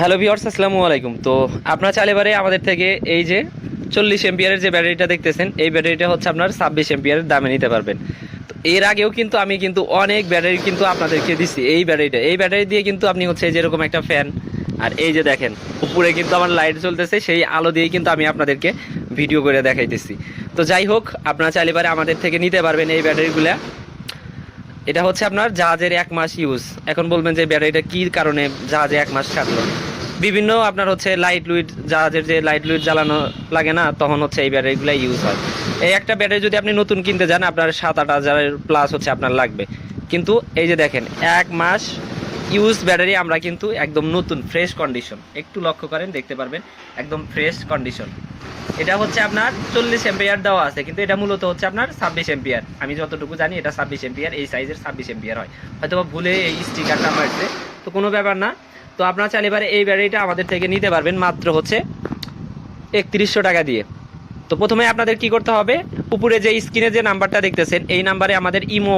Hello viewers আসসালামু আলাইকুম। তো আপনার চাইলে এবারে আমাদের থেকে এই যে চল্লিশ এম্পিয়ারের যে ব্যাটারিটা দেখতেছেন, এই ব্যাটারিটা হচ্ছে আপনার ছাব্বিশ এম্পিয়ারের দামে নিতে পারবেন। তো এর আগেও কিন্তু আমি কিন্তু অনেক ব্যাটারি কিন্তু আপনাদেরকে দিচ্ছি এই ব্যাটারিটা। এই ব্যাটারি দিয়ে কিন্তু আপনি হচ্ছে যেরকম একটা ফ্যান আর এই যে দেখেন, উপরে কিন্তু আমার লাইট চলতেছে সেই আলো দিয়েই কিন্তু আমি আপনাদেরকে ভিডিও করে দেখাইতেছি। তো যাই হোক, আপনারা চাইলে এবারে আমাদের থেকে নিতে পারবেন এই ব্যাটারিগুলা। এটা হচ্ছে আপনার জাহাজের এক মাস ইউজ এখন বলবেন যে ব্যাটারিটা কি কারণে জাহাজে এক মাস কাটলো? বিভিন্ন আপনার হচ্ছে লাইট লুইট জাহাজের যে লাইট লুইট জ্বালানো লাগে না, তখন হচ্ছে এই ব্যাটারিগুলো ইউজ হয়। এই একটা ব্যাটারি যদি আপনি নতুন কিনতে যান, আপনার সাত আট হাজারের প্লাস হচ্ছে আপনার লাগবে। কিন্তু এই যে দেখেন, এক মাস ইউজ ব্যাটারি আমরা কিন্তু একদম নতুন ফ্রেশ কন্ডিশন একটু লক্ষ্য করেন, দেখতে পারবেন, একদম ফ্রেশ কন্ডিশন এটা হচ্ছে আপনার চল্লিশ এম্পিয়ার দেওয়া আছে, কিন্তু এটা মূলত হচ্ছে আপনার ছাব্বিশ এম্পিয়ার আমি যতটুকু জানি, এটা ছাব্বিশ এম্পিয়ার এই সাইজের ছাব্বিশ এম্পিয়ার হয়। হয়তো ভুলে এই স্টিকারটা মারছে, তো কোনো ব্যাপার না তো আপনারা চাইলে এবারে এই ব্যাটারিটা আমাদের থেকে নিতে পারবেন, মাত্র হচ্ছে একত্রিশশো টাকা দিয়ে। তো প্রথমে আপনাদের কি করতে হবে, উপরে যে স্ক্রিনে যে নাম্বারটা দেখতেছেন, এই নাম্বারে আমাদের ইমো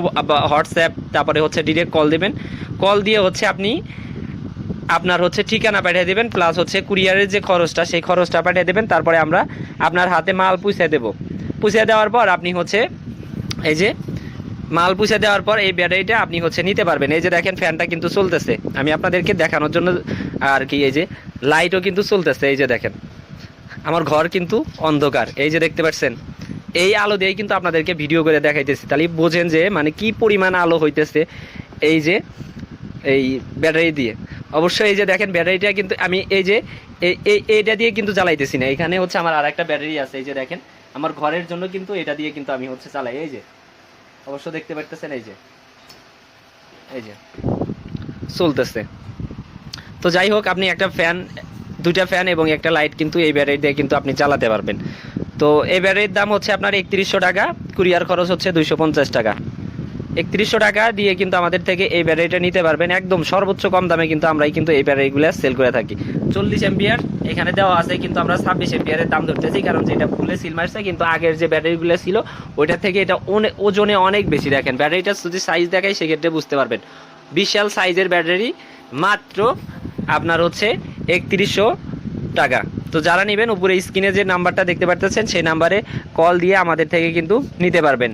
হোয়াটসঅ্যাপ, তারপরে হচ্ছে ডিরেক্ট কল দেবেন। কল দিয়ে হচ্ছে আপনি আপনার হচ্ছে ঠিকানা পাঠিয়ে দেবেন, প্লাস হচ্ছে কুরিয়ারের যে খরচটা, সেই খরচটা পাঠিয়ে দেবেন, তারপরে আমরা আপনার হাতে মাল পুষে দেবো। পুষে দেওয়ার পর আপনি হচ্ছে এই যে মাল পুষে দেওয়ার পর এই ব্যাটারিটা আপনি হচ্ছে নিতে পারবেন। এই যে দেখেন ফ্যানটা কিন্তু চলতেছে। আমি আপনাদেরকে দেখানোর জন্য আর কি, এই যে লাইটও কিন্তু চলতেছে, এই যে দেখেন। আমার ঘর কিন্তু অন্ধকার, এই যে দেখতে পাচ্ছেন। এই আলো দিয়েই কিন্তু আপনাদেরকে ভিডিও করে দেখাইতেছি। তাহলে বোঝেন যে মানে কি পরিমাণ আলো হইতেছে এই যে, এই ব্যাটারি দিয়ে। অবশ্যই এই যে দেখেন ব্যাটারিটা কিন্তু আমি এই যে, এই, এই- এইটা দিয়ে কিন্তু চালাইতেছি না। এখানে হচ্ছে আমার আর একটা ব্যাটারি আছে, এই যে দেখেন। আমার ঘরের জন্য কিন্তু এটা দিয়ে কিন্তু আমি হচ্ছে চালাই এই যে। অবশ্য দেখতে পারতেছেন, এই যে। এই যে। চলতেছে। তো যাই হোক, আপনি একটা ফ্যান দুইটা ফ্যান এবং একটা লাইট কিন্তু এই ব্যাটারি দিয়ে কিন্তু আপনি চালাতে পারবেন। তো এই ব্যাটারির দাম হচ্ছে আপনার একত্রিশশো টাকা কুরিয়ার খরচ হচ্ছে দুইশো পঞ্চাশ টাকা। একত্রিশশো টাকা দিয়ে কিন্তু আমাদের থেকে এই ব্যাটারিটা নিতে পারবেন। একদম সর্বোচ্চ কম দামে কিন্তু আমরাই কিন্তু এই ব্যাটারিগুলো সেল করে থাকি। চল্লিশ এম্পিয়ার এখানে দেওয়া আছে, কিন্তু আমরা ছাব্বিশ এম্পিয়ারের দাম ধরতেছি, কারণ যেটা ভুলে সিল মারছে, কিন্তু আগের যে ব্যাটারিগুলো ছিল ওইটা থেকে এটা ওজনে অনেক বেশি দেখেন। ব্যাটারিটা যদি সাইজ দেখায় সেক্ষেত্রে বুঝতে পারবেন। বিশাল সাইজের ব্যাটারি, মাত্র আপনার হচ্ছে একত্রিশশো টাকা। তো যারা নেবেন, উপরে স্ক্রিনে যে নাম্বারটা দেখতে পারতেছেন, সেই নাম্বারে কল দিয়ে আমাদের থেকে কিন্তু নিতে পারবেন।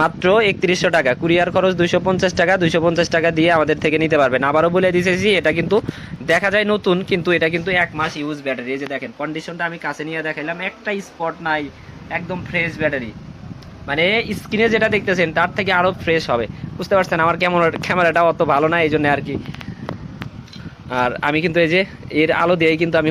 মাত্র একত্রিশশো টাকা। কুরিয়ার খরচ দুইশো পঞ্চাশ টাকা, দুইশো পঞ্চাশ টাকা দিয়ে আমাদের থেকে নিতে পারবেন। আবারও বলে দিতেছি এটা কিন্তু দেখা যায় নতুন, কিন্তু এটা কিন্তু এক মাস ইউজ ব্যাটারি এই যে দেখেন কন্ডিশনটা আমি কাছে নিয়ে দেখাইলাম, একটা স্পট নাই, একদম ফ্রেশ ব্যাটারি মানে স্ক্রিনে যেটা দেখতেছেন, তার থেকে আরও ফ্রেশ হবে। বুঝতে পারছেন? আমার কেমন ক্যামেরাটা অত ভালো না, এই জন্য আর কি। আর আমি কিন্তু এই যে, এর আলো দিয়েই কিন্তু আমি